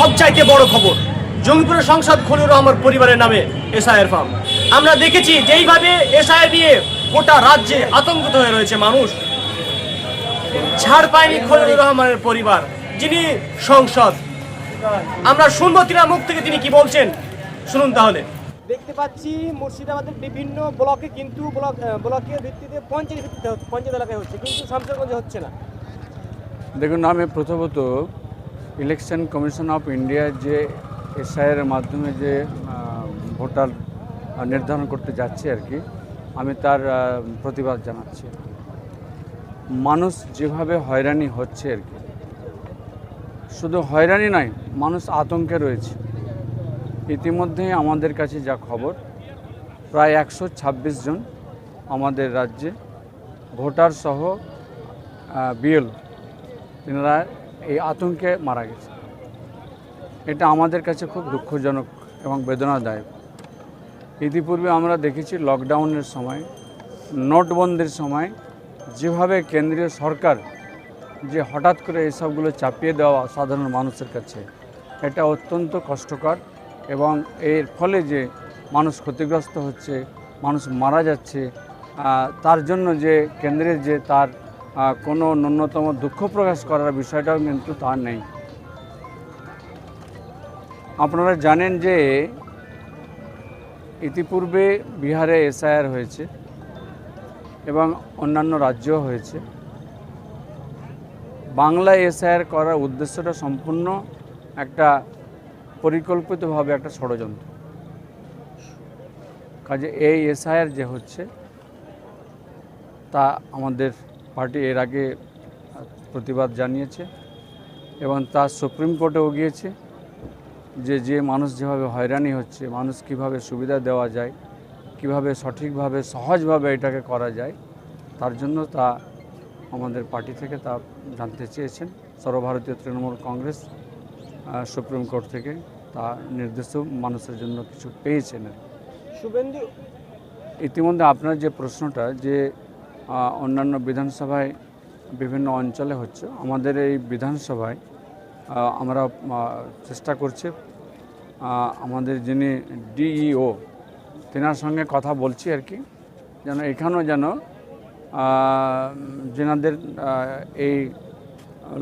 সবচাইতে বড় খবর জঙ্গিপুরের সংসদ খলিউর রহমান পরিবারের নামে এসআইয়ের ফার্ম। আমরা দেখেছি যেইভাবে এসআই দিয়ে গোটা রাজ্যে আতঙ্কিত হয়ে রয়েছে মানুষ। ছাড় পায়নি খলিলুর রহমানের পরিবার যিনি সংসদ। আমরা শুনব তিনার মুখ থেকে তিনি কি বলছেন। শুনুন তাহলে। দেখতে পাচ্ছি মুর্শিদাবাদের বিভিন্ন ব্লকে কিন্তু ব্লক ব্লকের ভিত্তিতে পঞ্চায়েত ভিত্তিতে হচ্ছে পঞ্চায়েত এলাকায় হচ্ছে কিন্তু শামসারগঞ্জে হচ্ছে না। দেখুন আমি প্রথমত ইলেকশন কমিশন অফ ইন্ডিয়ার যে এসআইয়ের মাধ্যমে যে ভোটার নির্ধারণ করতে যাচ্ছে আর কি, আমি তার প্রতিবাদ জানাচ্ছি। মানুষ যেভাবে হয়রানি হচ্ছে আর কি, শুধু হয়রানি নয়, মানুষ আতঙ্কে রয়েছে। ইতিমধ্যেই আমাদের কাছে যা খবর, প্রায় একশো ছাব্বিশ জন আমাদের রাজ্যে ভোটার সহ বিএল, তিনারা এই আতঙ্কে মারা গেছে। এটা আমাদের কাছে খুব দুঃখজনক এবং বেদনাদায়ক। ইতিপূর্বে আমরা দেখেছি লকডাউনের সময়, নোটবন্দির সময়, যেভাবে কেন্দ্রীয় সরকার যে হঠাৎ করে এইসবগুলো চাপিয়ে দেওয়া সাধারণ মানুষের কাছে, এটা অত্যন্ত কষ্টকর এবং এর ফলে যে মানুষ ক্ষতিগ্রস্ত হচ্ছে, মানুষ মারা যাচ্ছে তার জন্য যে কেন্দ্রের যে তার কোনো ন্যূনতম দুঃখ প্রকাশ করার বিষয়টাও কিন্তু তা নেই। আপনারা জানেন যে ইতিপূর্বে বিহারে এসআইআর হয়েছে এবং অন্যান্য রাজ্যও হয়েছে। বাংলায় এসআইআর করার উদ্দেশ্যটা সম্পূর্ণ একটা পরিকল্পিতভাবে একটা ষড়যন্ত্র। কাজে এই এসআইআর যে হচ্ছে, তা আমাদের পার্টি এর আগে প্রতিবাদ জানিয়েছে এবং তা সুপ্রিম কোর্টেও গিয়েছে যে যে মানুষ যেভাবে হয়রানি হচ্ছে মানুষ কীভাবে সুবিধা দেওয়া যায় কীভাবে সঠিকভাবে সহজভাবে এটাকে করা যায় তার জন্য তা আমাদের পার্টি থেকে তা জানতে চেয়েছেন সর্বভারতীয় তৃণমূল কংগ্রেস সুপ্রিম কোর্ট থেকে তা নির্দেশও মানুষের জন্য কিছু পেয়েছেন। শুভেন্দু ইতিমধ্যে আপনার যে প্রশ্নটা যে অন্যান্য বিধানসভায় বিভিন্ন অঞ্চলে হচ্ছে। আমাদের এই বিধানসভায় আমরা চেষ্টা করছি আমাদের যিনি ডিইও, তেনার সঙ্গে কথা বলছি আর কি, যেন এখানেও যেন যেনাদের এই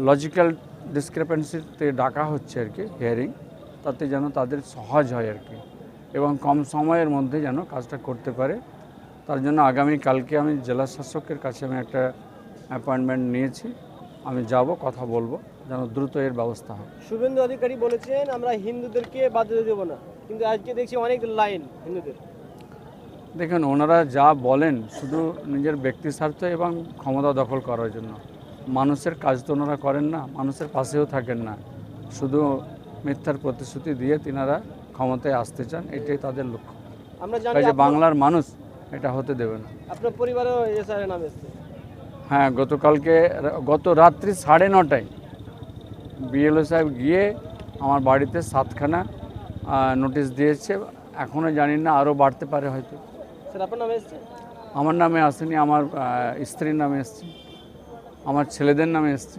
লজিক্যাল ডিসক্রিপেন্সিতে ডাকা হচ্ছে আর কি হিয়ারিং তাতে যেন তাদের সহজ হয় আর কি, এবং কম সময়ের মধ্যে যেন কাজটা করতে পারে। তার জন্য আগামী কালকে আমি জেলা শাসকের কাছে আমি একটা অ্যাপয়েন্টমেন্ট নিয়েছি। আমি যাব কথা বলব যেন দ্রুত এর ব্যবস্থা হয়। শুভেন্দু অধিকারী বলেছেন আমরা হিন্দুদেরকে বাধ্যতা দেবো না। কিন্তু আজকে দেখছি অনেক লাইন হিন্দুদের। দেখুন ওনারা যা বলেন শুধু নিজের ব্যক্তি স্বার্থ এবং ক্ষমতা দখল করার জন্য। মানুষের কাজ তো ওনারা করেন না মানুষের পাশেও থাকেন না। শুধু মিথ্যার প্রতিশ্রুতি দিয়ে তিনারা ক্ষমতায় আসতে চান এটাই তাদের লক্ষ্য। আমরা জানি বাংলার মানুষ এটা হতে দেবে না। আপনার পরিবারও এসআর নাম এসছে? হ্যাঁ গতকালকে গত রাত্রি সাড়ে নটায় বিএলও সাহেব গিয়ে আমার বাড়িতে সাতখানা নোটিশ দিয়েছে। এখনও জানি না আরও বাড়তে পারে হয়তো। স্যার আপনার নাম এসছে? আমার নামে আসেনি আমার স্ত্রীর নামে এসছে। আমার ছেলেদের নামে এসছে।